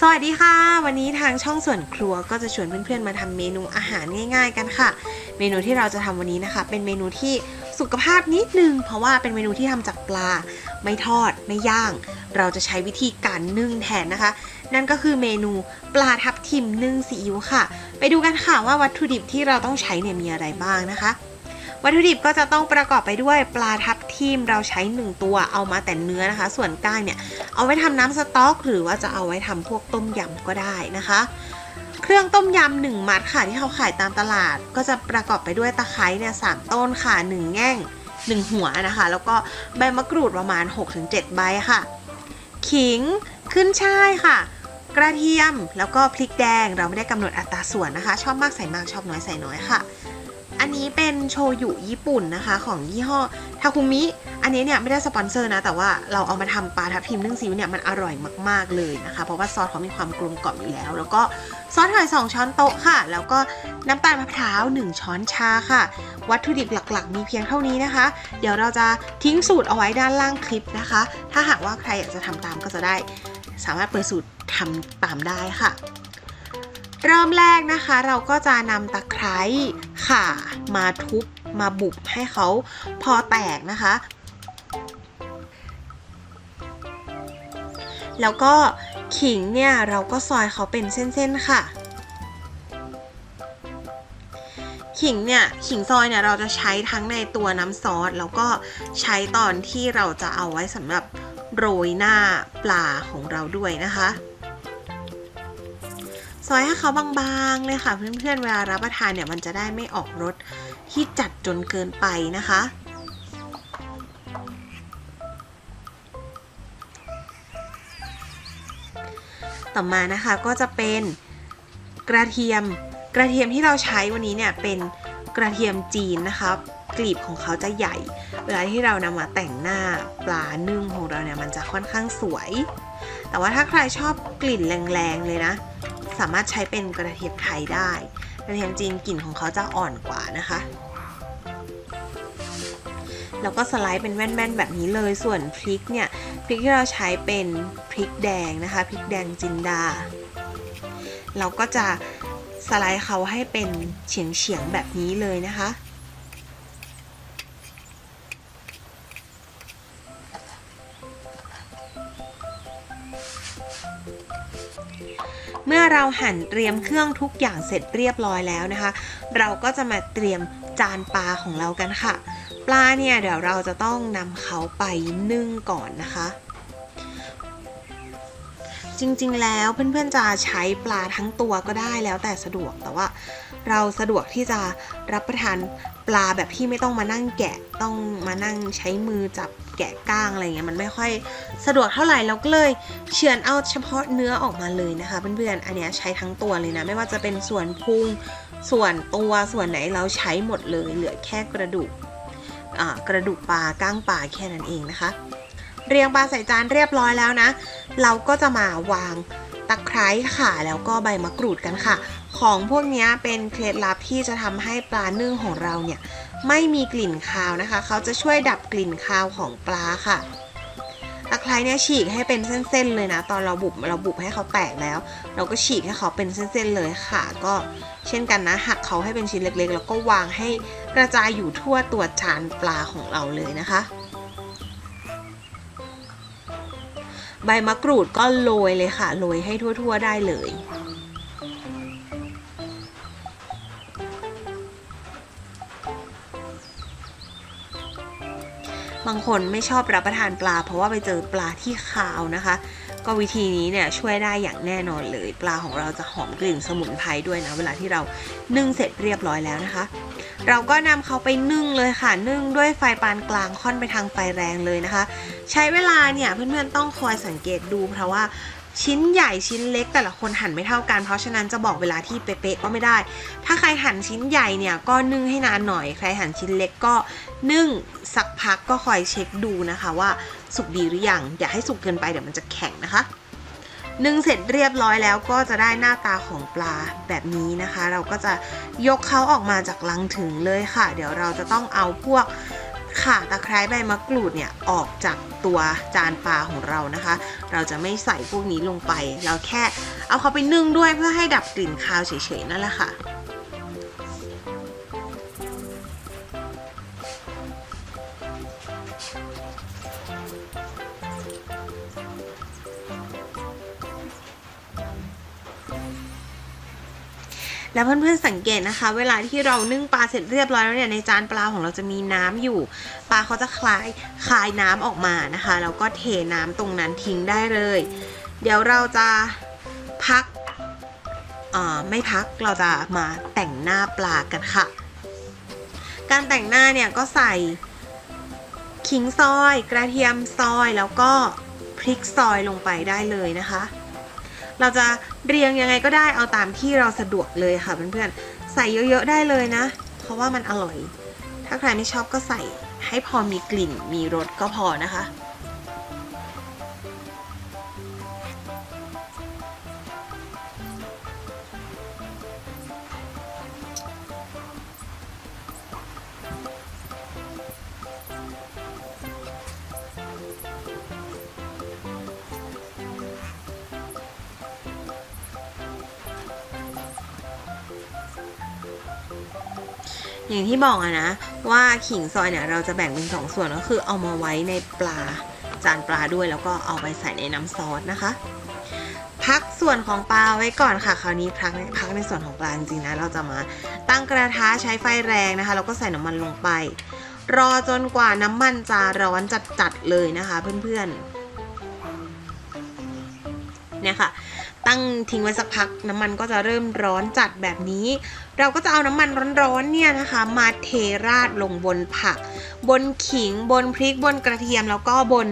สวัสดีค่ะ วันนี้ทางช่องส่วนครัวก็จะชวนเพื่อนๆมาทำเมนูอาหารง่าย ๆ กันค่ะ เมนูที่เราจะทำวันนี้นะคะ เป็นเมนูที่สุขภาพนิดนึง เพราะว่าเป็นเมนูที่ทำจากปลา ไม่ทอดไม่ย่าง เราจะใช้วิธีการนึ่งแทนนะคะ นั่นก็คือเมนูปลาทับทิมนึ่งซีอิ๊วค่ะ ไปดูกันค่ะว่าวัตถุดิบที่เราต้องใช้เนี่ยมีอะไรบ้างนะคะ วัตถุดิบก็จะต้องประกอบไปด้วยปลาทับทิมเราใช้ 1 ตัวเอามาแต่เนื้อนะคะ ส่วนก้างเนี่ยเอาไว้ทำน้ำสต๊อก หรือว่าจะเอาไว้ทำพวกต้มยำก็ได้นะคะ เครื่องต้มยำหนึ่งมัดค่ะที่เขาขายตามตลาด ก็จะประกอบไปด้วยตะไคร้เนี่ยสามต้นค่ะหนึ่งแง่งหนึ่งหัวนะคะ แล้วก็ใบมะกรูดประมาณ 6-7 ใบค่ะ ขิงขึ้นช่ายค่ะกระเทียมแล้วก็พริกแดงเราไม่ได้กำหนดอัตราส่วนนะคะ ชอบมากใส่มากชอบน้อยใส่น้อยค่ะ อันนี้เป็นโชยุญี่ปุ่นนะคะ ของยี่ห้อทาคุมิ อันนี้เนี่ยไม่ได้สปอนเซอร์นะ แต่ว่าเราเอามาทำปลาทับทิมนึ่งซีอิ๊วเนี่ยมันอร่อยมากๆเลยนะคะ เพราะว่าซอสเขามีความกลมกล่อมอยู่แล้ว แล้วก็ซอสหอย2ช้อนโต๊ะค่ะ แล้วก็น้ำตาลมะพร้าว 1 ช้อนชาค่ะ วัตถุดิบหลักๆ มีเพียงเท่านี้นะคะ เดี๋ยวเราจะทิ้งสูตรเอาไว้ด้านล่างคลิปนะคะ ถ้าหากว่าใครอยากจะทำตามก็จะได้ สามารถเปิดสูตรทำตามได้ค่ะเริ่มแรกนะคะเราก็จะนำตะไคร้ ข่ามาทุบมาบุบให้เขาพอแตกนะคะ แล้วก็ขิงเนี่ยเราก็ซอยเขาเป็นเส้นๆค่ะ ขิงเนี่ยขิงซอยเนี่ยเราจะใช้ทั้งในตัวน้ำซอสแล้วก็ใช้ตอนที่เราจะเอาไว้สำหรับโรยหน้าปลาของเราด้วยนะคะ ซอยให้เขาบางๆเลยค่ะ เพื่อนๆเวลารับประทานเนี่ยมันจะได้ไม่ออกรสที่จัดจนเกินไปนะคะ ต่อมานะคะก็จะเป็นกระเทียมกระเทียมที่เราใช้วันนี้เนี่ยเป็นกระเทียมจีนนะคะกลีบของเขาจะใหญ่ เวลาที่เรานำมาแต่งหน้าปลานึ่งของเราเนี่ยมันจะค่อนข้างสวย แต่ว่าถ้าใครชอบกลิ่นแรงๆเลยนะ สามารถใช้เป็นกระเทียมไทยได้ กระเทียมจีนกลิ่นของเขาจะอ่อนกว่านะคะ แล้วก็สไลด์เป็นแว่นๆแบบนี้เลย ส่วนพริกเนี่ย พริกที่เราใช้เป็นพริกแดงนะคะ พริกแดงจินดา เราก็จะสไลด์เขาให้เป็นเฉียงๆแบบนี้เลยนะคะ เมื่อเราหั่นเตรียมเครื่องทุกอย่างเสร็จเรียบร้อยแล้วนะคะ เราก็จะมาเตรียมจานปลาของเรากันค่ะ ปลาเนี่ยเดี๋ยวเราจะต้องนำเขาไปนึ่งก่อนนะคะจริงๆ แล้วเพื่อนๆ จะใช้ปลาทั้งตัวก็ได้แล้วแต่สะดวกแต่ว่า เราสะดวกที่จะรับประทานปลาแบบที่ไม่ต้องมานั่งแกะต้องมานั่งใช้มือจับแกะก้างอะไรเงี้ยมันไม่ค่อยสะดวกเท่าไหร่เราก็เลยเฉือนเอาเฉพาะเนื้อออกมาเลยนะคะเพื่อนๆอันเนี้ยใช้ทั้งตัวเลยนะ ไม่ว่าจะเป็นส่วนพุงส่วนตัวส่วนไหนเราใช้หมดเลย เหลือแค่กระดูกกระดูกปลาก้างปลาแค่นั้นเองนะคะ เรียงปลาใส่จานเรียบร้อยแล้วนะ เราก็จะมาวางตะไคร้ค่ะแล้วก็ใบมะกรูดกันค่ะ ของพวกนี้เป็นเคล็ดลับที่จะทำให้ปลานึ่งของเราเนี่ยไม่มีกลิ่นคาวนะคะ เขาจะช่วยดับกลิ่นคาวของปลาค่ะตะไคร้เนี่ยฉีกให้เป็นเส้นๆเลยนะ ตอนเราบุบเราบุบให้เขาแตกแล้ว เราก็ฉีกให้เขาเป็นเส้นๆเลยค่ะ ก็เช่นกันนะหักเขาให้เป็นชิ้นเล็กๆ แล้วก็วางให้กระจายอยู่ทั่วตัวจานปลาของเราเลยนะคะ ใบมะกรูดก็โรยเลยค่ะโรยให้ทั่ว ๆ ได้เลย บางคนไม่ชอบรับประทานปลา เพราะว่าไปเจอปลาที่ขาวนะคะ ก็วิธีนี้เนี่ยช่วยได้อย่างแน่นอนเลยปลาของเราจะหอมกลิ่นสมุนไพรด้วยนะเวลาที่เรานึ่งเสร็จเรียบร้อยแล้วนะคะ เราก็นำเขาไปนึ่งเลยค่ะนึ่งด้วยไฟปานกลางค่อนไปทางไฟแรงเลยนะคะ ใช้เวลาเนี่ยเพื่อนๆต้องคอยสังเกตดูเพราะว่าชิ้นใหญ่ชิ้นเล็กแต่ละคนหั่นไม่เท่ากัน เพราะฉะนั้นจะบอกเวลาที่เป๊ะๆก็ไม่ได้ ถ้าใครหั่นชิ้นใหญ่เนี่ยก็นึ่งให้นานหน่อย ใครหั่นชิ้นเล็กก็นึ่งสักพักก็คอยเช็คดูนะคะว่า สุกดีหรือยัง อย่าให้สุกเกินไปเดี๋ยวมันจะแข็งนะคะนึ่งเสร็จเรียบร้อยแล้วก็จะได้หน้าตาของปลาแบบนี้นะคะ เราก็จะยกเขาออกมาจากลังถึงเลยค่ะ เดี๋ยวเราจะต้องเอาพวกข่าตะไคร้ใบมะกรูดเนี่ยออกจากตัวจานปลาของเรานะคะ เราจะไม่ใส่พวกนี้ลงไป เราแค่เอาเขาไปนึ่งด้วยเพื่อให้ดับกลิ่นคาวเฉยๆนั่นแหละค่ะ แล้วเพื่อนๆสังเกตนะคะ เวลาที่เรานึ่งปลาเสร็จเรียบร้อยแล้วเนี่ยในจานปลาของเราจะมีน้ำอยู่ ปลาเขาจะคลายคายน้ำออกมานะคะแล้วก็เทน้ำตรงนั้นทิ้งได้เลย เดี๋ยวเราจะพักอ่าไม่พักเราจะมาแต่งหน้าปลากันค่ะ การแต่งหน้าเนี่ยก็ใส่ขิงซอย กระเทียมซอยแล้วก็พริกซอยลงไปได้เลยนะคะ เราจะเรียงยังไงก็ได้เอาตามที่เราสะดวกเลยค่ะเพื่อนๆใส่เยอะๆได้เลยนะ เพราะว่ามันอร่อย ถ้าใครไม่ชอบก็ใส่ให้พอมีกลิ่นมีรสก็พอนะคะ อย่างที่บอกอะนะว่าขิงซอยเนี่ยเราจะแบ่งเป็นสองส่วนก็คือเอามาไว้ในปลาจานปลาด้วยแล้วก็เอาไปใส่ในน้ำซอสนะคะ พักส่วนของปลาไว้ก่อนค่ะ คราวนี้พักในพักในส่วนของปลาจริงๆนะเราจะมาตั้งกระทะใช้ไฟแรงนะคะแล้วก็ใส่น้ำมันลงไป รอจนกว่าน้ำมันจะร้อนจัดๆเลยนะคะ เพื่อนๆ เนี่ยค่ะ ตั้งทิ้งไว้สักพักน้ำมันก็จะเริ่มร้อนจัดแบบนี้ เราก็จะเอาน้ำมันร้อนๆเนี่ยนะคะ มาเทราดลงบนผัก บนขิงบนพริกบนกระเทียมแล้วก็บน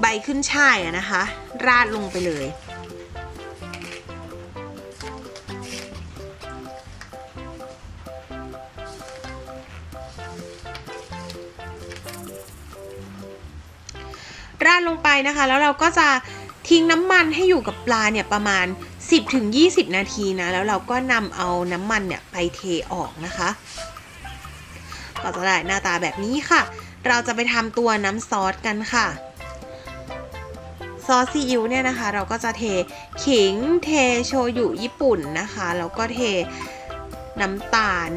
ใบขึ้นช่ายนะคะ ราดลงไปเลยราดลงไปนะคะ แล้วเราก็จะ ทิ้งน้ำมันให้อยู่กับปลาเนี่ยประมาณ 10-20 นาทีนะ แล้วเราก็นำเอาน้ำมันเนี่ยไปเทออกนะคะ ก็จะได้หน้าตาแบบนี้ค่ะ เราจะไปทำตัวน้ำซอสกันค่ะ ซอสซีอิ๊วเนี่ยนะคะ เราก็จะเทขิงเทโชยุญี่ปุ่นนะคะ แล้วก็เทน้ำตาล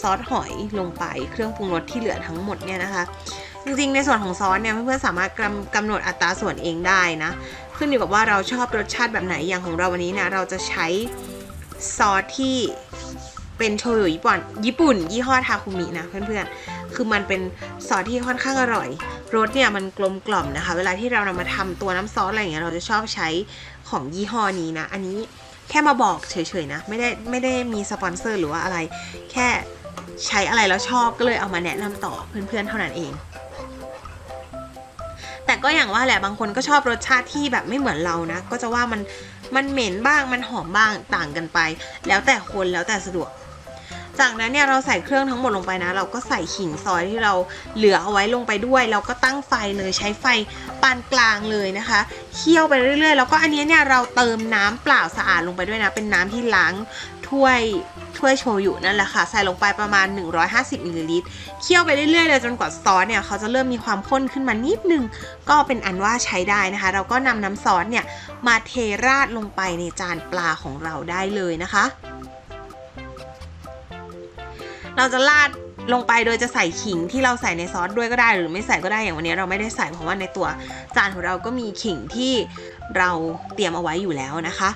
ซอสหอยลงไปเครื่องปรุงรสที่เหลือทั้งหมดเนี่ยนะคะ จริงๆ ในส่วนของซอสเนี่ยเพื่อนๆสามารถกำกำหนดอัตราส่วนเองได้นะ ขึ้นอยู่กับว่าเราชอบรสชาติแบบไหนอย่างของเราวันนี้เนี่ยเราจะใช้ซอสที่เป็นโชยุญี่ปุ่นญี่ปุ่น ยี่ห้อทาคุมินะเพื่อนๆ คือมันเป็นซอสที่ค่อนข้างอร่อย รสเนี่ยมันกลมกล่อมนะคะ เวลาที่เรานำมาทำตัวน้ำซอสอะไรอย่างเงี้ยเราจะชอบใช้ของยี่ห้อนี้นะ อันนี้แค่มาบอกเฉยๆนะ ไม่ได้ไม่ได้มีสปอนเซอร์หรือว่าอะไร แค่ใช้อะไรแล้วชอบก็เลยเอามาแนะนำต่อเพื่อนๆเท่านั้นเอง แต่ก็อย่างว่าแหละบางคนก็ชอบรสชาติที่แบบไม่เหมือนเรานะ ก็จะว่ามันมันเหม็นบ้างมันหอมบ้างต่างกันไป แล้วแต่คนแล้วแต่สะดวก จากนั้นเนี่ยเราใส่เครื่องทั้งหมดลงไปนะ เราก็ใส่ขิงซอยที่เราเหลือเอาไว้ลงไปด้วย เราก็ตั้งไฟเลยใช้ไฟปานกลางเลยนะคะเคี่ยวไปเรื่อยๆ แล้วก็อันนี้เนี่ยเราเติมน้ำเปล่าสะอาดลงไปด้วยนะ เป็นน้ำที่ล้าง ถ้วยถ้วยโชยุนั่นแหละค่ะ ใส่ลงไปประมาณ 150มิลลิลิตรเคี่ยวไปเรื่อยๆเลยจนกว่าซอสเนี่ยเขาจะเริ่มมีความข้นขึ้นมานิดนึง ก็เป็นอันว่าใช้ได้นะคะ เราก็นำน้ำซอสเนี่ยมาเทราดลงไปในจานปลาของเราได้เลยนะคะ เราจะราดลงไปโดยจะใส่ขิงที่เราใส่ในซอสด้วยก็ได้ หรือไม่ใส่ก็ได้อย่างวันนี้เราไม่ได้ใส่เพราะว่าในตัวจานของเราก็มีขิงที่เราเตรียมเอาไว้อยู่แล้วนะคะ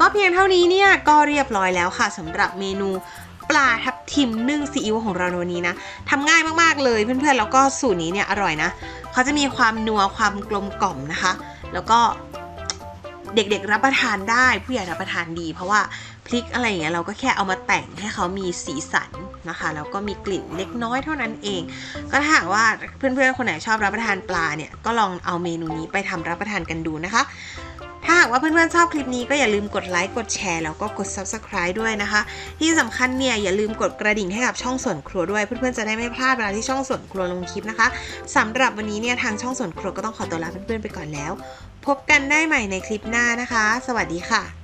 ก็เพียงเท่านี้เนี่ยก็เรียบร้อยแล้วค่ะสำหรับเมนูปลาทับทิมนึ่งซีอิ๊วของเราในวันนี้นะทำง่ายมากๆเลยเพื่อนๆแล้วก็สูตรนี้เนี่ยอร่อยนะเขาจะมีความนัวความกลมกล่อมนะคะ แล้วก็เด็กๆรับประทานได้ผู้ใหญ่รับประทานดี เพราะว่าพริกอะไรอย่างเงี้ยเราก็แค่เอามาแต่งให้เขามีสีสันนะคะแล้วก็มีกลิ่นเล็กน้อยเท่านั้นเอง ก็ถ้าหากว่าเพื่อนๆคนไหนชอบรับประทานปลาเนี่ยก็ลองเอาเมนูนี้ไปทำรับประทานกันดูนะคะ หากว่าเพื่อนๆชอบคลิปนี้ก็อย่าลืมกดไลค์กดแชร์แล้วก็กด subscribe ด้วยนะคะ ที่สำคัญเนี่ยอย่าลืมกดกระดิ่งให้กับช่องส่วนครัวด้วยเพื่อนๆจะได้ไม่พลาดเวลาที่ช่องส่วนครัวลงคลิปนะคะสำหรับวันนี้เนี่ยทางช่องส่วนครัวก็ต้องขอตัวลาเพื่อนๆไปก่อนแล้ว พบกันได้ใหม่ในคลิปหน้านะคะ สวัสดีค่ะ